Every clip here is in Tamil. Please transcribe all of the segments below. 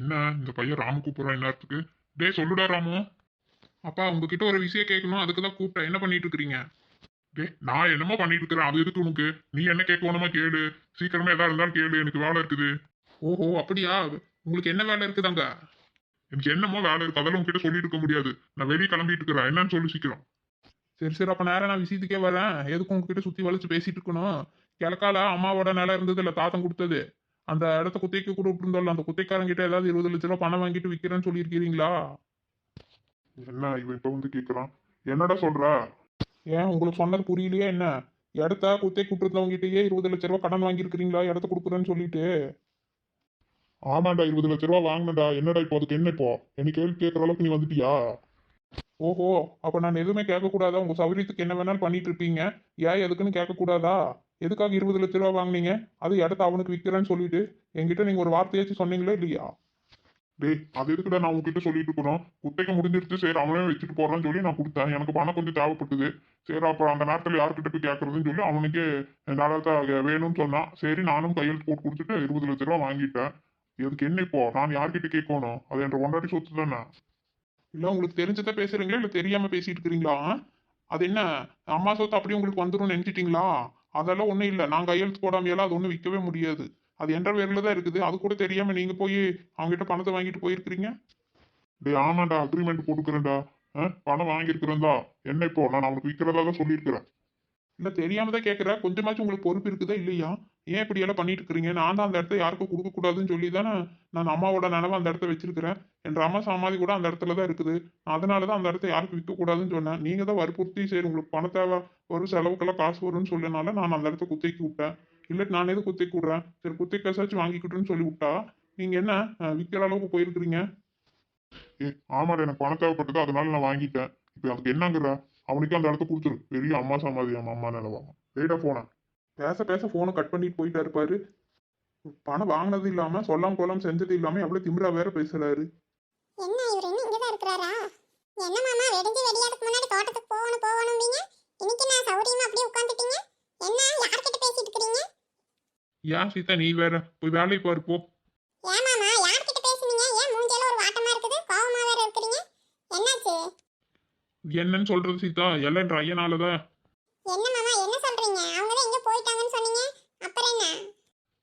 என்ன இந்த பையன் ராமு கூப்பிடுறான் எல்லாத்துக்கு டே சொல்லுடா ராமு. அப்பா உங்ககிட்ட ஒரு விஷயம் கேட்கணும் அதுக்கு தான் கூப்பிட்டேன் என்ன பண்ணிட்டு இருக்கிறீங்க டே நான் என்னமோ பண்ணிட்டு இருக்கிறேன் அது எதுக்கு உனக்கு? நீ என்ன கேட்கணுமா கேளு. சீக்கிரமா எதா இருந்தாலும் கேளு. எனக்கு வேலை இருக்குது. ஓஹோ அப்படியா? உங்களுக்கு என்ன வேலை இருக்குதாங்க எனக்கு என்னமோ வேலை இருக்கு. அதெல்லாம் உங்ககிட்ட சொல்லிட்டு இருக்க முடியாது. நான் வெளியே கிளம்பிட்டு இருக்கிறேன் என்னன்னு சொல்லி சீக்கிரம். சரி சரி. அப்போ நேரம் நான் விஷயத்துக்கே வரேன்? எதுக்கு உங்ககிட்ட சுத்தி வளைச்சு பேசிட்டு இருக்கணும்? கிழக்கால அம்மாவோட நிலம் இருந்தது இல்லை தாத்தன் கொடுத்தது. அந்த இடத்த குத்தைக்கு கொடுத்து இருந்தோம்ல அந்த குத்தைக்காரங்கிட்ட ஏதாவது இருபது லட்ச ரூபா பணம் வாங்கிட்டு விற்கிறேன்னு சொல்லியிருக்கிறீங்களா? என்ன இவன் இப்ப வந்து கேக்குறான்? என்னடா சொல்ற? ஏன் உங்களுக்கு சொன்னது புரியலையா என்ன? இடத்த குத்தை கொடுத்துருந்தவங்கிட்டயே இருபது லட்ச ரூபா கடன் வாங்கியிருக்கிறீங்களா? இடத்த கொடுக்குறேன்னு சொல்லிட்டு. ஆமாண்டா இருபது லட்ச ரூபா வாங்கினடா என்னடா இப்போ அதுக்கு என்ன இப்போ? என்ன கேள்வி கேட்கற அளவுக்கு நீ வந்துட்டியா? ஓஹோ அப்ப நான் எதுவுமே கேட்கக்கூடாதா? உங்க சௌகரியத்துக்கு என்ன வேணாலும் பண்ணிட்டு இருப்பீங்க. ஏன் எதுக்குன்னு கேட்கக்கூடாதா? எதுக்காக இருபது லட்ச ரூபா வாங்குனீங்க? அது இடத்த அவனுக்கு விற்கிறேன்னு சொல்லிட்டு என்கிட்ட நீங்க ஒரு வார்த்தையாச்சும் சொன்னீங்களா இல்லையா? டேய் அது எதுக்குடா நான் உங்ககிட்ட சொல்லிட்டு இருக்கணும்? குத்தைக்கு முடிஞ்சிருச்சு சரி அவனே வச்சுட்டு போறான்னு சொல்லி நான் கொடுத்தேன். எனக்கு பணம் கொஞ்சம் தேவைப்பட்டது. சரி அப்போ அந்த நேரத்தில் யார்கிட்ட போய் கேட்கறதுன்னு சொல்லி அவனுக்கே நிலத்தை வேணும்னு சொன்னான். சரி நானும் கையெழுத்து போட்டு கொடுத்துட்டு இருபது லட்ச ரூபா வாங்கிட்டேன். இதுக்கு என்ன இப்போ? நான் யார்கிட்ட கேட்கணும்? அது என்ற ஒன்றாடி சொத்து தானே? இல்ல உங்களுக்கு தெரிஞ்சதை பேசுறீங்களா? இல்ல தெரியாம பேசிட்டு இருக்கிறீங்களா? அது என்ன அம்மா சொத்து அப்படியே உங்களுக்கு வந்துடும் நினைச்சிட்டீங்களா? அதெல்லாம் ஒன்றும் இல்லை. நான் கையெழுத்து போடாமையெல்லாம் அது ஒன்றும் விற்கவே முடியாது. அது என்ற பேரில் தான் இருக்குது. அது கூட தெரியாமல் நீங்கள் போய் அவங்ககிட்ட பணத்தை வாங்கிட்டு போயிருக்கிறீங்க? டே ஆமாண்டா அக்ரிமெண்ட் போட்டுக்கிறேன்டா பணம் வாங்கியிருக்கிறேன்டா. என்ன இப்போ? நான் அவனுக்கு விற்கிறதா தான் சொல்லியிருக்கிறேன். இல்லை தெரியாமல் தான் கேட்குறேன் கொஞ்சமாச்சும் உங்களுக்கு பொறுப்பு இருக்குதா இல்லையா? ஏன் இப்படி எல்லாம் பண்ணிட்டு இருக்கிறீங்க நான் தான் அந்த இடத்த யாருக்கும் கொடுக்க கூடாதுன்னு சொல்லி தானே நான் அம்மாவோட நிலவை அந்த இடத்த வச்சிருக்கிறேன். என்ற அம்மா சமாதி கூட அந்த இடத்துல தான் இருக்குது. அதனால தான் அந்த இடத்த யாருக்கும் விற்க கூடாதுன்னு சொன்னேன். நீங்க தான் வற்புறுத்தி சரி உங்களுக்கு பண தேவை வரும் செலவுக்கெல்லாம் காசு வரும்னு சொல்லனால நான் அந்த இடத்த குத்தைக்கு விட்டேன். இல்லாட்டி நான் எது குத்தைக்கு விட்றேன்? சரி குத்தை காசாச்சும் வாங்கிக்கிட்டுன்னு சொல்லி விட்டா நீங்க என்ன விற்கிற அளவுக்கு போயிருக்கிறீங்க? ஏ ஆமாடா எனக்கு பணம் தேவைப்பட்டது அதனால நான் வாங்கிட்டேன். இப்போ அதுக்கு என்னங்கிற? அவனுக்கு அந்த இடத்த கொடுத்துரு. பெரிய அம்மா சமாதி அம்மா அம்மா நிலவாங்க லேட்டா போனேன் பேச பேச போனை கட் பண்ணிட்டு போயிட்டா இருப்பாரு பணம் வாங்கினது இல்லாம சொல்லாம கொள்ளாம செஞ்சது இல்லாம எவ்வளவு திமிரா வேற பேசுறாரு. என்ன இவர் இன்னும் இங்கதான் இருக்கிறாரா? என்ன மாமா வெடிஞ்சு வெடியாதுக்கு முன்னாடி தோட்டத்துக்கு போகணும் போகணும்பீங்க இன்னைக்கு நான் சௌரியமா அப்படியே உட்காந்துட்டீங்க என்ன யார்கிட்ட பேசிட்டு இருக்கிறீங்க? ஏன் சீதா நீ வேற போய் வேலைக்கு பாரு போ. ஏன் மாமா யார்கிட்ட பேசுனீங்க? ஏன் மூஞ்சில ஒரு வாட்டமா இருக்குது? கோவமா வேற இருக்கிறீங்க. என்னாச்சு? என்னன்னு சொல்றது சீதா எல்லாம் என்ற ஐயனாலதான். என்ன மாமா என்ன சொல்றீங்க அவங்க தான் எங்க போயிட்டாங்கன்னு சொன்னீங்க அப்புறம் என்ன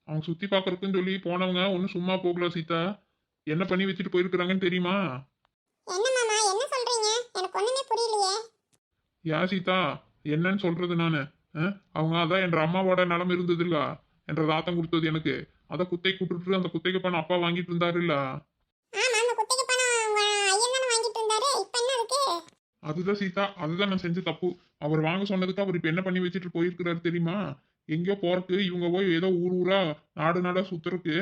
அவங்க சுத்தி பாக்குறதுக்குன்னு சொல்லி போனவங்க ஒன்னும் சும்மா போகல சீதா. என்ன பண்ணி வச்சுட்டு போயிருக்கிறாங்கன்னு தெரியுமா? என்ன மாமா என்ன சொல்றீங்க? எனக்கு ஒண்ணுமே புரியலையே. யா சீதா? என்னன்னு சொல்றது நானு? அஹ்? அவங்க அதான் என்ற அம்மாவோட நிலம் இருந்தது இல்ல? என்ற தாத்தம் கொடுத்தது எனக்கு. அதை குத்தை கூட்டுட்டு அந்த குத்தைக்கு பணம் அப்பா வாங்கிட்டு இருந்தாரு இல்ல? ஆமா அந்த குட்டிக்கு பணம் உங்க ஐயன் தானே வாங்கிட்டு இருந்தாரு. இப்ப என்ன இருக்கு? அதுதான் சீதா. அதுதான் நான் செஞ்ச தப்பு. அவர் வாங்க சொன்னதுக்கு அவர் இப்ப என்ன பண்ணி வச்சுட்டு போயிருக்கிறாரு தெரியுமா? எங்கேயோ போறக்கு? இவங்க போய் ஏதோ ஊர் ஊரா நாடு நாடா சுத்துறக்கு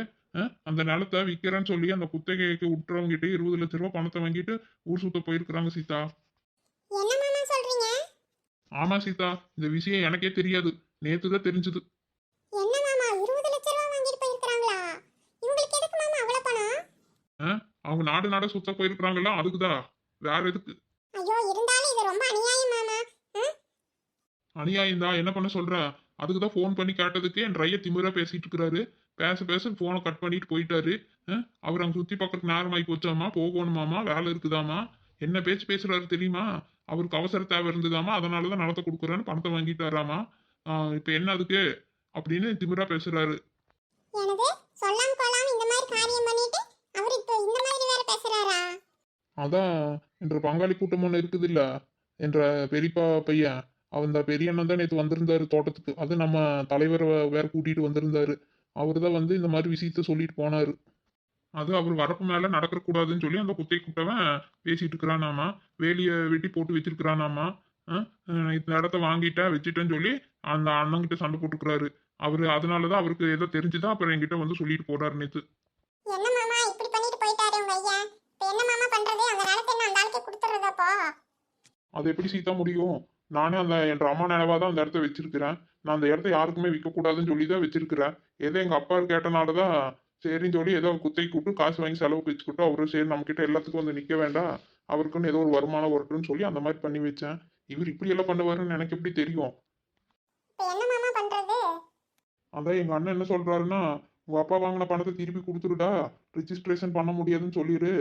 அந்த நிலத்தை விற்கிறேன்னு சொல்லி அந்த குத்தகைக்கு விட்டுறவங்க கிட்ட இருபது லட்ச ரூபாய் பணத்தை வாங்கிட்டு ஊர் சுத்த போயிருக்கிறாங்க சீதா. ஆமா சீதா இந்த விஷயம் எனக்கே தெரியாது. நேத்து தான் தெரிஞ்சது ரூபா அவங்க நாடு நாடா சுத்த போயிருக்கிறாங்கல்ல அதுக்குதான் வேற எதுக்கு? ஐயோ இருந்தாலும் இது ரொம்ப அநியாயம் மாமா அநியாயம் தான் என்ன பண்ண சொல்ற? அதுக்கு தான் ஃபோன் பண்ணி கேட்டதுக்கு என் ரைய திமிரா பேசிட்டு இருக்கிறாரு பேச பேச ஃபோனை கட் பண்ணிட்டு போயிட்டாரு. அவர் அங்க சுத்தி பார்க்கறதுக்கு நேரம் ஆகி போச்சாமா? போகணுமாமா? வேலை இருக்குதாமா? என்ன பேச்சு பேசுறாரு தெரியுமா? அவருக்கு அவசர தேவை இருந்ததாமா? அதனாலதான் நிலத்தை கொடுக்குறேன்னு பணத்தை வாங்கிட்டாராமா? இப்ப என்ன அதுக்கு? அப்படின்னு திமிரா பேசுறாரா. அதான் என்ற பங்காளி கூட்டம் ஒன்று இருக்குது இல்ல என்ற பெரியப்பா பையன். அவன் இந்த பெரிய அண்ணன் தான் நேற்று வந்திருந்தாரு தோட்டத்துக்கு. அது நம்ம தலைவரை வேற கூட்டிகிட்டு வந்திருந்தாரு. அவர் தான் வந்து இந்த மாதிரி விஷயத்த சொல்லிட்டு போனாரு. அது அவர் வரப்பு மேலே நடக்கக்கூடாதுன்னு சொல்லி அந்த குத்தை கூட்டவன் பேசிட்டு இருக்கிறானாமா? வேலியை வெட்டி போட்டு வச்சிருக்கிறானாமா? இந்த இடத்த வாங்கிட்டேன் வச்சுட்டேன்னு சொல்லி அந்த அண்ணன்கிட்ட சண்டை போட்டுக்கிறாரு. அதனால தான் அவருக்கு ஏதோ தெரிஞ்சுதான் அப்புறம் என்கிட்ட வந்து சொல்லிட்டு போறாரு நேற்று அது எப்படி சீத்தா முடியும்? நானே அந்த என் அம்மா நிலவா தான் அந்த இடத்த வச்சிருக்கிறேன். நான் அந்த இடத்த யாருக்குமே விற்கக்கூடாதுன்னு சொல்லி தான் வச்சிருக்கிறேன். ஏதோ எங்க அப்பா கேட்டனால தான் சரின்னு சொல்லி ஏதோ குத்தை கூட்டு காசு வாங்கி செலவுக்கு வச்சுக்கிட்டோம் அவரும் சரி நம்ம கிட்ட எல்லாத்துக்கும் வந்து நிக்க வேண்டாம். அவருக்குன்னு ஏதோ ஒரு வருமானம் வரட்டும்னு சொல்லி அந்த மாதிரி பண்ணி வச்சேன். இவர் இப்படி எல்லாம் பண்ணுவாருன்னு எனக்கு எப்படி தெரியும்? அதான் எங்க அண்ணன் என்ன சொல்றாருன்னா உங்கள் அப்பா வாங்கின பணத்தை திருப்பி கொடுத்துருடா. ரிஜிஸ்ட்ரேஷன் பண்ண முடியாதுன்னு சொல்லிடு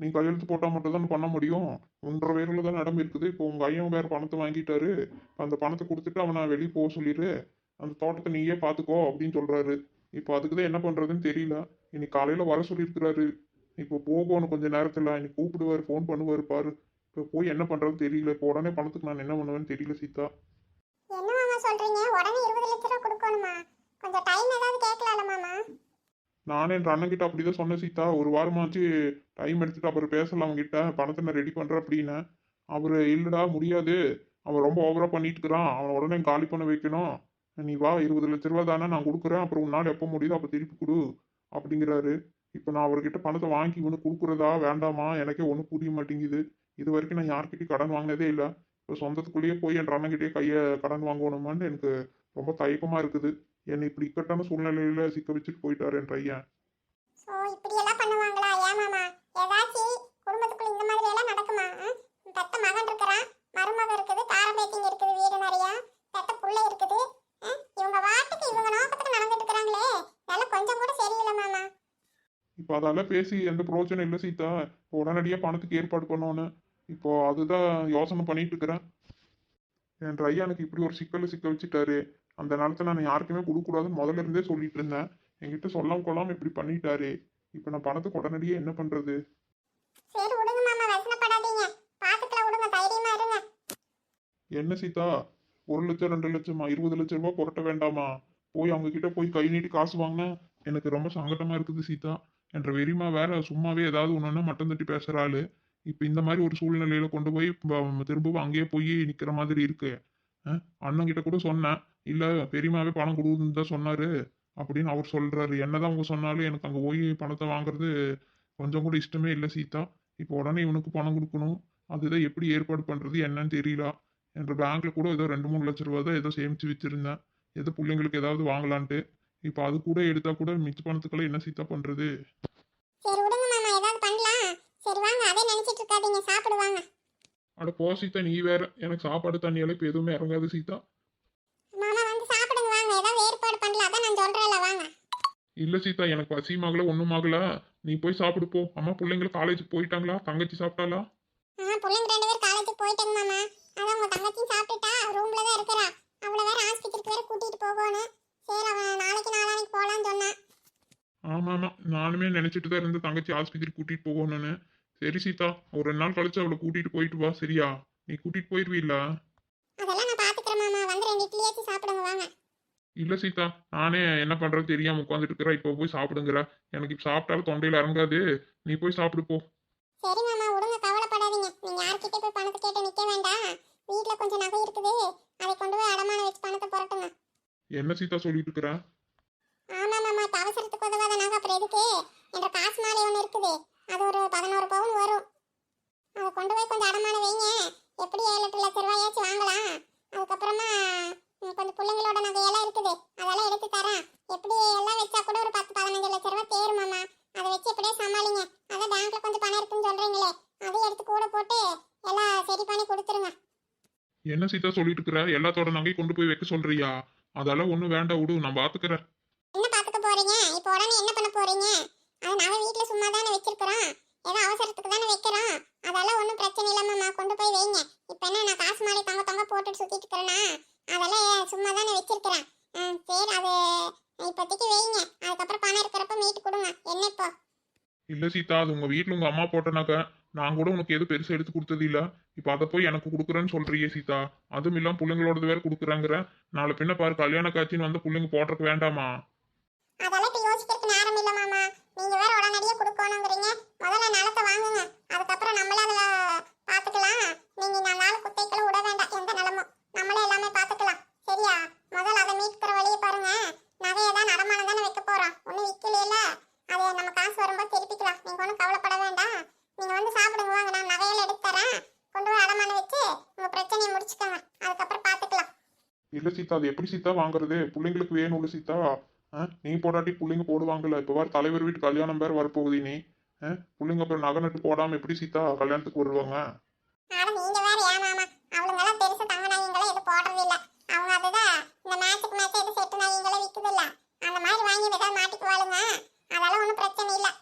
நீ கையெழுத்து போட்டால் மட்டும் தான் பண்ண முடியும்? ஒன்றரை பேரில் தான் இடம் இருக்குது. இப்போ உங்கள் ஐயன் வேறு பணத்தை வாங்கிட்டாரு. அந்த பணத்தை கொடுத்துட்டு அவனை வெளியே போக சொல்லிடு அந்த தோட்டத்தை நீயே பார்த்துக்கோ அப்படின்னு சொல்கிறாரு இப்போ அதுக்கு தான் என்ன பண்ணுறதுன்னு தெரியல. இன்னைக்கு காலையில் வர சொல்லியிருக்கிறாரு. இப்போ போகணும் கொஞ்சம் நேரத்தில். இன்னைக்கு கூப்பிடுவார் ஃபோன் பண்ணுவார் பாரு. இப்போ போய் என்ன பண்ணுறதுன்னு தெரியல. இப்போ உடனே பணத்துக்கு நான் என்ன பண்ணுவேன்னு தெரியல சீதா. என்ன மாமா சொல்றீங்க? உடனே இருபது லட்ச ரூபா கொடுக்கணுமா? கொஞ்சம் டைம் ஏதாவது கேட்கலாம்ல மாமா. நானே என் அண்ணன்கிட்ட அப்படிதான் சொன்னேன் சீதா. ஒரு வாரமாச்சு டைம் எடுத்துட்டு அப்புறம் பேசலாம் அவன்கிட்ட. பணத்தை நான் ரெடி பண்ணுறேன் அப்படின்னு. அவர் இல்லைடா முடியாது. அவன் ரொம்ப ஓவராக பண்ணிட்டு இருக்கிறான். அவன் உடனே காலி பண்ண வைக்கணும். நீ வா இருபது லட்ச ரூபா தானே நான் கொடுக்குறேன். அப்புறம் உன்னால் எப்போ முடியுதோ அப்போ திருப்பி கொடு அப்படிங்கிறாரு. இப்போ நான் அவர்கிட்ட பணத்தை வாங்கி இவனுக்கு கொடுக்குறதா வேண்டாமா? எனக்கே ஒன்றும் புரிய மாட்டேங்குது. இது வரைக்கும் நான் யார்கிட்டயும் கடன் வாங்கினதே இல்லை. இப்போ சொந்தத்துக்குள்ளேயே போய் என் அண்ணன்கிட்டயே கையை கடன் வாங்கணுமான்னு எனக்கு ரொம்ப தயக்கமாக இருக்குது. என்னை இப்படி இக்கட்டான சூழ்நிலையில சிக்க வச்சுட்டு போயிட்டாரு என் பையன். ஸோ இப்படி எல்லாம் பண்ணுவாங்களா? ஏன் மாமா? ஏதாச்சும் குடும்பத்துக்குள்ள இந்த மாதிரி எல்லாம் நடக்குமா? பெத்த மகன் இருக்கிறான் மருமகன் இருக்குது தாரம்பேத்திங்க இருக்குது வீடு நிறைய பெத்த புள்ள இருக்குது? இவங்க வாட்டுக்கு இவங்க நோக்கத்துக்கு நடந்துட்டு இருக்கிறாங்களே. இதெல்லாம் கொஞ்சம் கூட சரியில்லை மாமா. இப்போ அதெல்லாம் பேசி எந்த பிரயோஜனம் இல்லை சீதா. உடனடியாக பணத்துக்கு ஏற்பாடு பண்ணணும் இப்போ அதுதான் யோசனை பண்ணிட்டு இருக்கிறேன். என் ஐயானுக்கு இப்படி ஒரு சிக்கல் சிக்க வச்சுட்டாரு. அந்த நேரத்தில் நான் யாருக்குமே கொடுக்கக்கூடாதுன்னு முதல்ல இருந்தே சொல்லிட்டு இருந்தேன். என்கிட்ட சொல்லாம கொள்ளாம இப்படி பண்ணிட்டாரு. இப்போ நான் பணத்துக்கு உடனடியே என்ன பண்றது? சரி விடுங்க மாமா வசனப்படாதீங்க. பாத்துக்கலாம் விடுங்க. தைரியமா இருங்க. என்ன சீதா? ஒரு லட்சம் ரெண்டு லட்சமா இருபது லட்சம் ரூபாய் புரட்ட வேண்டாமா? போய் அவங்க கிட்ட போய் கை நீட்டி காசு வாங்கினா எனக்கு ரொம்ப சங்கடமா இருக்குது சீதா. என்ற வெறிமா வேற சும்மாவே ஏதாவது ஒண்ணுன்னா மட்டம் தட்டி பேசுற ஆளு. இப்போ இந்த மாதிரி ஒரு சூழ்நிலையில கொண்டு போய் திரும்பவும் அங்கேயே போய் நிக்கிற மாதிரி இருக்கு. அண்ணன் கிட்ட கூட சொன்னேன். இல்ல பெரியமாவே பணம் கொடுக்குதுன்னு தான் சொன்னாரு அப்படின்னு அவர் சொல்றாரு. என்னதான் அவங்க சொன்னாலும் எனக்கு அங்க போய் பணத்தை வாங்குறது கொஞ்சம் கூட இஷ்டமே இல்லை சீதா. இப்போ உடனே இவனுக்கு பணம் கொடுக்கணும். அதுதான் எப்படி ஏற்பாடு பண்றது என்னன்னு தெரியல. என்ற பேங்க்ல கூட ஏதோ ரெண்டு மூணு லட்ச ரூபா தான் ஏதோ சேமிச்சு வச்சிருந்தேன். ஏதோ பிள்ளைங்களுக்கு ஏதாவது வாங்கலான்ட்டு. இப்போ அது கூட எடுத்தா கூட மிச்ச பணத்துக்கெல்லாம் என்ன சீதா பண்றது? சரி விடுங்க மாமா. ஏதாவது பண்ணலாம். சரி வாங்க. அதே நினைச்சிட்டு இருக்காதீங்க. சாப்பிடுவாங்க. அட போ சீதா. நீ வேற. எனக்கு சாப்பாடு தண்ணியெல்லாம் இப்போ எதுவுமே இறங்காது சீதா. இல்ல சீதா எனக்கு பசியுமாகல ஒன்றும் ஆகல. நீ போய் சாப்பிடு போ. அம்மா பிள்ளைங்க காலேஜ் போயிட்டாங்களா? தங்கச்சி சாப்பிட்டாளா? பிள்ளைங்க ரெண்டு பேரும் காலேஜுக்கு போயிட்டாங்க மாமா. அதான் உங்க தங்கச்சியும் சாப்பிட்டுட்டா ரூம்ல தான் இருக்கிறா. அவளை வேற ஆஸ்பத்திரிக்கு வேற கூட்டிட்டு போகணும். சரி அவன் நாளைக்கு நாளானைக்கு போலான்னு சொன்னான் ஆமா ஆமா. நானுமே நினைச்சிட்டு தான் இருந்த தங்கச்சி ஆஸ்பத்திரி கூட்டிட்டு போகணும்னு. சரி சீதா. ஒரு ரெண்டு நாள் கழிச்சு அவளை கூட்டிட்டு போயிட்டு வா சரியா? நீ கூட்டிட்டு போயிருவீல்ல அதெல்லாம் நான் பாத்துக்கிறேன் மாமா வந்து ரெண்டு இட்லியாச்சும் சாப்பிடுங்க வாங்க இல்ல சீதா நானே என்ன பண்றது தெரியாம உட்காந்துட்டு இருக்கிறேன். இப்போ போய் சாப்பிடுங்கிற எனக்கு இப்போ சாப்பிட்டாலும் தொண்டையில இறங்காது நீ போய் சாப்பிடு போ. சரி மாமா விடுங்க கவலைப்படாதீங்க. நீங்க யார்கிட்ட போய் பணத்தை கேட்டு நிக்க வேண்டாம். வீட்ல கொஞ்சம் நகை இருக்குது. அதை கொண்டு போய் அடமானம் வச்சு பணத்தை புரட்டுங்க. என்ன சீதா சொல்லிட்டு இருக்கிற? ஆமா மாமா அவசரத்துக்கு உதவாத நகை அப்புறம் எதுக்கு? என்ற காசு மாலை ஒன்று இருக்குது. அது ஒரு பதினோரு பவுன் வரும். அதை கொண்டு போய் கொஞ்சம் அடமானம் வைங்க. எப்படி ஏழு எட்டு லட்ச ரூபாயாச்சும் வாங்கலாம். அதுக்கப்புறமா கொஞ்சம் பிள்ளைங்களோட நகையெல்லாம் இருக்குது. அதெல்லாம் எடுத்து தரேன். எப்படி எல்லாம் வச்சா கூட ஒரு பத்து பதினஞ்சு லட்ச ரூபா தேரும் மாமா. அதை வச்சு எப்படியே சமாளிங்க. அதான் பேங்க்ல கொஞ்சம் பணம் இருக்குன்னு சொல்றீங்களே. அதையும் எடுத்து கூட போட்டு எல்லாம் சரி பண்ணி கொடுத்துருங்க. என்ன சீதா சொல்லிட்டு இருக்கிற? எல்லாத்தோட நகையும் கொண்டு போய் வைக்க சொல்றியா? அதெல்லாம் ஒன்றும் வேண்டாம் விடு. நான் பாத்துக்கிறேன். என்ன பாத்துக்க போறீங்க? இப்போ உடனே என்ன பண்ண போறீங்க? அது நாம வீட்ல சும்மா தானே வச்சிருக்கிறோம். ஏதோ அவசரத்துக்கு தானே வைக்கிறோம். அதெல்லாம் ஒன்றும் பிரச்சனை இல்லம்மா கொண்டு போய் வைங்க. இப்போ என்ன நான் காசு மாலை தொங்க தொங்க போட்டுட்டு சுத்திட்டு இருக்கிறேன்னா அதெல்லாம் சும்மா தானே வச்சிருக்கிறேன். சரி அது இப்போதைக்கு வைங்க. அதுக்கப்புறம் பணம் இருக்கிறப்ப மீட்டு கொடுங்க. என்ன இப்போ? இல்ல சீதா அது உங்க வீட்ல உங்க அம்மா போட்டனாக்க நான் கூட உனக்கு எதுவும் பெருசா எடுத்து கொடுத்தது இல்ல. இப்போ அதை போய் எனக்கு கொடுக்குறேன்னு சொல்றியே சீதா. அதுவும் இல்லாம பிள்ளைங்களோடது வேற கொடுக்குறாங்கிற. நாளை பின்ன பாரு கல்யாண காட்சின்னு வந்து பிள்ளைங்க போடுறதுக்கு வேண்டாமா? அதெல்லாம் இப்போ யோசிக்கிறதுக்கு நேரம் இல்ல மாமா. நீங்க வேற உடனடியே கொடுக்கணுங்கிறீங்க. முதல்ல நிலத்தை வாங்குங்க. அதுக்கப்புறம் நம்மளே அதுல பாத்துக்கலாம் நீங்க நாள் குத்தைக்கெல்லாம் விட வேண்டாம். எந்த நிலமும். நம்மளே எல்லாமே பார்த்துக்கலாம். சரியா? முதல்ல அதை மீட்கிற வழியை பாருங்க. நகையை தான் நடமானம் தானே வைக்க போறோம். ஒன்றும் விற்கலையில அது நம்ம காசு வரும்போது திருப்பிக்கலாம். நீங்க ஒன்றும் கவலைப்பட வேண்டாம். நீங்க வந்து சாப்பிடுங்க வாங்க. நான் நகையில எடுத்து தரேன். கொண்டு போய் அடமானம் வச்சு உங்க பிரச்சனையை முடிச்சுக்கோங்க. அதுக்கப்புறம் பார்த்துக்கலாம். இல்ல சீதா அது எப்படி சீதா வாங்குறது? பிள்ளைங்களுக்கு வேணும்ல சீதா. ஆ? நீ போடாட்டி பிள்ளைங்க போடுவாங்கல்ல. இப்போ வர தலைவர் வீட்டு கல்யாணம் பேர் வரப்போகுது நீ பிள்ளைங்க அப்புறம் நகை நட்டு போடாம எப்படி சீதா கல்யாணத்துக்கு வருவாங்க? மாட்டிக்குவாளுங்க. அதெல்லாம் ஒன்றும் பிரச்சனை இல்லை.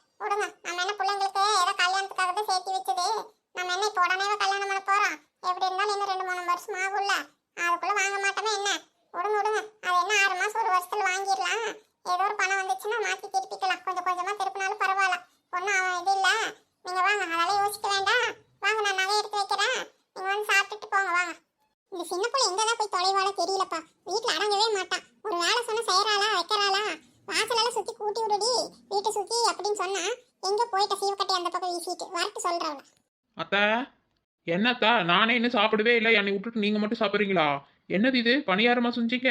என்னத்தா? நானே இன்னும் சாப்பிடவே இல்லை. என்னை விட்டுட்டு நீங்கள் மட்டும் சாப்பிட்றீங்களா? என்னது இது? பணியாரமா செஞ்சீங்க?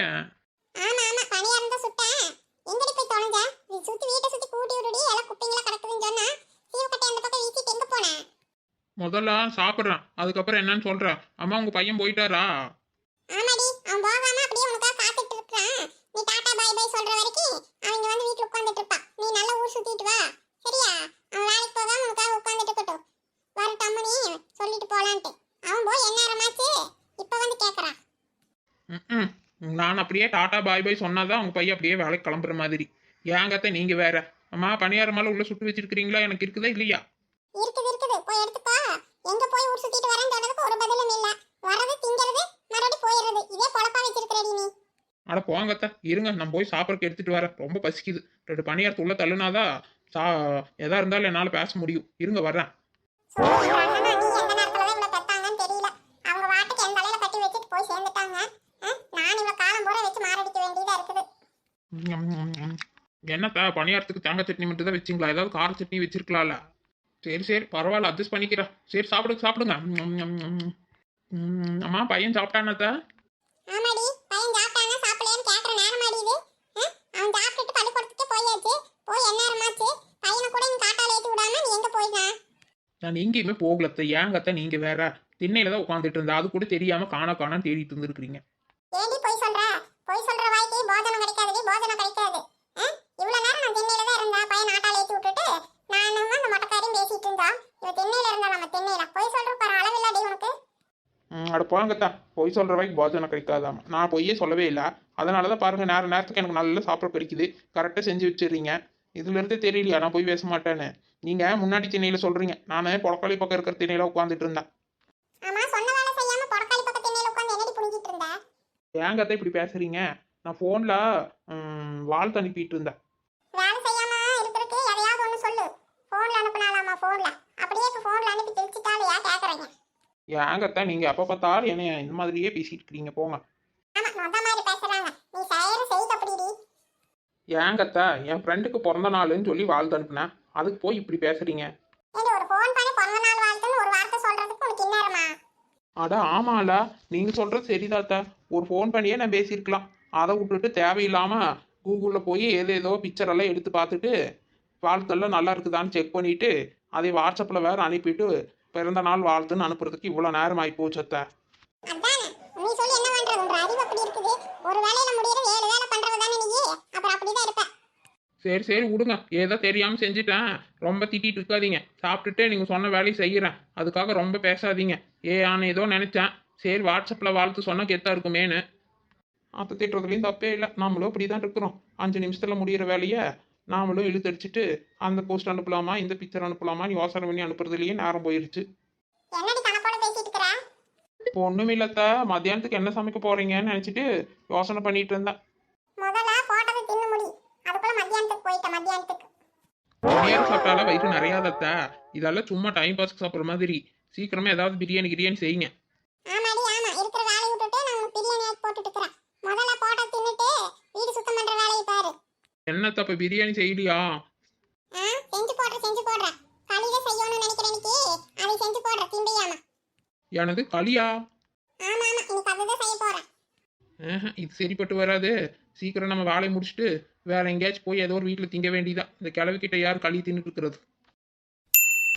முதல்ல சாப்பிட்றேன். அதுக்கப்புறம் என்னன்னு சொல்கிறேன் அம்மா உங்கள் பையன் போயிட்டாரா? ஆமாடி. அவன் போகாம அப்படியே உனக்காக காத்துட்டு இருக்கான் நீ டாடா பாய் பாய் சொல்ற வரைக்கும் அவங்க வந்து வீட்டுல உட்கார்ந்துட்டு இருப்பான். நீ நல்லா ஊர் சுத்திட்டு வா. சரியா? அவன் வேலைக்கு போகாம உனக்காக உட்கார்ந்துட்டு இருக்கட்டும். வரட்டும் அம்மனி சொல்லிட்டு போலான்ட்டு. அவன் போய் என்ன நேரமாச்சு இப்ப வந்து கேக்குறான். ம் நான் அப்படியே டாட்டா பாய் பாய் சொன்னாதான் உங்கள் பையன் அப்படியே வேலைக்கு கிளம்புற மாதிரி. ஏங்கத்த நீங்கள் வேற? அம்மா பணியாரமால உள்ள சுட்டு வச்சிருக்கிறீங்களா? எனக்கு இருக்குதா இல்லையா? இருக்குது இருக்குது. போய் எடுத்துக்கோ. எங்க போய் ஊர் சுத்திட்டு வரேன்னு சொன்னதுக்கு ஒரு பதிலும் இல்ல. வரது திங்கிறது மறுபடியும் போயிடுறது. இதே பொழப்பா வச்சிருக்கிறடி நீ. அட போங்கத்த இருங்க. நான் போய் சாப்பிட்றக்கு எடுத்துட்டு வரேன். ரொம்ப பசிக்குது. ரெண்டு பணியாரத்து உள்ள தள்ளுனாதான் சா எதா இருந்தாலும் என்னால் பேச முடியும். இருங்க வர்றேன். என்னத்தா பணியாரத்துக்கு தேங்காய் சட்னி மட்டும் தான் வச்சிங்களா? ஏதாவது கார சட்னி வச்சிருக்கலாம்ல. சரி சரி பரவாயில்ல அட்ஜஸ்ட் பண்ணிக்கிறேன் சரி சாப்பிடுங்க. சாப்பிடுங்க அம்மா பையன் சாப்பிட்டானத்தா ஆமாடி பையன் சாப்பிட்டானா சாப்பிடலையான்னு கேக்குற நேரம் ஆடி இது அஹ், அவன் சாப்பிட்டுட்டு பள்ளிக்கூடத்துக்கு போயாச்சு போய் என்ன நேரமாச்சு பையனை கூட நீ காட்டால ஏத்தி விடாம நீ எங்க போயினா நான் எங்கேயுமே போகலத்த ஏங்கத்த நீங்க வேற திண்ணையில தான் உட்காந்துட்டு இருந்தேன். அது கூட தெரியாம காண காணான்னு தேடிட்டு இருந்திருக்கிறீங்க. ஏண்டி போய் சொல்ற? போய் சொல்ற வாய்க்கு போஜனம் கிடைக்காதுடி போஜனம் கிடைக்காது. இவ்வளவு நேரம் நான் திண்ணையில தான் இருந்தா பையன் ஆட்டால ஏத்தி விட்டுட்டு நானும் அந்த மொட்டைக்காரையும் பேசிட்டு இருந்தோம். இவ திண்ணையில இருந்தா நம்ம திண்ணையில. போய் சொல்ற பாரு அளவில்லாடி உனக்கு? அட போங்கத்தா. பொய் சொல்ற வரைக்கும் போஜனம் கிடைக்காதாம. நான் பொய்யே சொல்லவே இல்லை. அதனால தான் பாருங்க நேர நேரத்துக்கு எனக்கு நல்லா சாப்பிட பிடிக்குது கரெக்டாக செஞ்சு வச்சிடுறீங்க. இதுல இருந்து தெரியலையா? நான் போய் பேச மாட்டேன்னு. நீங்க முன்னாடி திண்ணையில சொல்றீங்க. நான் பொடக்காளி பக்கம் இருக்கிற திண்ணையில உட்காந்துட்டு இருந்தேன் இருந்த? ஏங்கத்த இப்படி பேசுறீங்க? நான் ஃபோனில் வாழ்த்து அனுப்பிட்டு இருந்தேன் கேக்குறீங்க? ஏங்கத்த நீங்கள் எப்போ பார்த்தாலும் என்னை இந்த மாதிரியே பேசிட்டு இருக்கிறீங்க போங்க. ஏங்கத்த என் ஃப்ரெண்டுக்கு பிறந்த நாளுன்னு சொல்லி வாழ்த்து அனுப்புனேன். அதுக்கு போய் இப்படி பேசுறீங்க? அட ஆமால. நீங்கள் சொல்கிறது சரிதாத்த ஒரு ஃபோன் பண்ணியே நான் பேசியிருக்கலாம். அதை விட்டுட்டு தேவையில்லாமல் கூகுளில் போய் ஏதோ ஏதோ picture எல்லாம் எடுத்து பார்த்துட்டு வாழ்த்தெல்லாம் நல்லா இருக்குதான்னு செக் பண்ணிவிட்டு அதை வாட்ஸ்அப்பில் வேறு அனுப்பிட்டு பிறந்த நாள் வாழ்த்துன்னு அனுப்புறதுக்கு இவ்வளோ நேரம் ஆகி போச்சு அத்தை நீ சொல்லி என்ன பண்றது? உங்க அறிவு அப்படி இருக்குது. ஒரு வேலையில முடியற ஏழு வேலை பண்றவ தானே நீ அப்புறம் அப்படிதான் இருப்ப. சரி சரி விடுங்க. ஏதோ தெரியாமல் செஞ்சுட்டேன். ரொம்ப திட்டிட்டு இருக்காதீங்க. சாப்பிட்டுட்டு நீங்கள் சொன்ன வேலையை செய்கிறேன் அதுக்காக ரொம்ப பேசாதீங்க. ஏ நான் ஏதோ நினச்சேன். சரி வாட்ஸ்அப்பில் வாழ்த்து சொன்னால் கெத்தா இருக்குமேன்னு. அதை திட்டுறதுலையும் தப்பே இல்லை. நாமளும் அப்படி தான் இருக்கிறோம். அஞ்சு நிமிஷத்தில் முடியிற வேலையை நாமளும் இழுத்தடிச்சிட்டு அந்த போஸ்ட் அனுப்பலாமா இந்த பிக்சர் அனுப்பலாமான்னு யோசனை பண்ணி அனுப்புறதுலேயே நேரம் போயிருச்சு. இருக்கிற இப்போ ஒன்றும் இல்லத்த மத்தியானத்துக்கு என்ன சமைக்க போகிறீங்கன்னு நினச்சிட்டு யோசனை பண்ணிட்டு இருந்தேன். மத்தியானத்துக்கு. நேரம் சாப்பிட்டாலும் வயிறு நிறையாதத்த. இதெல்லாம் சும்மா டைம் பாஸ்க்கு சாப்பிட்ற மாதிரி. சீக்கிரமா ஏதாவது பிரியாணி கிரியாணி செய்யுங்க. ஆமாடி ஆமா. இருக்கிற வேலையை விட்டுட்டு நான் உனக்கு பிரியாணி ஆக்கி போட்டுட்டு இருக்கிறேன். முதல்ல போட்டோ தின்னுட்டு வீடு சுத்தம் பண்ற வேலையை பாரு. என்னத்த இப்போ பிரியாணி செய்யலையா? ஆ செஞ்சு போடுற செஞ்சு போடுற களியில செய்யணும்னு நினைக்கிறேன் இன்னைக்கு அதை செஞ்சு போடுற திம்பியாம எனது களியா ஆமா ஆமா இன்னைக்கு அதுதான் செய்ய போறேன் ஆஹா, இது சரிப்பட்டு வராது. சீக்கிரம் நம்ம வேலையை முடிச்சுட்டு வேற எங்கேயாச்சும் போய் ஏதோ ஒரு வீட்டில் திங்க வேண்டியதான் இந்த கிழவிக்கிட்ட யார் களி தின்னுட்டு இருக்கிறது?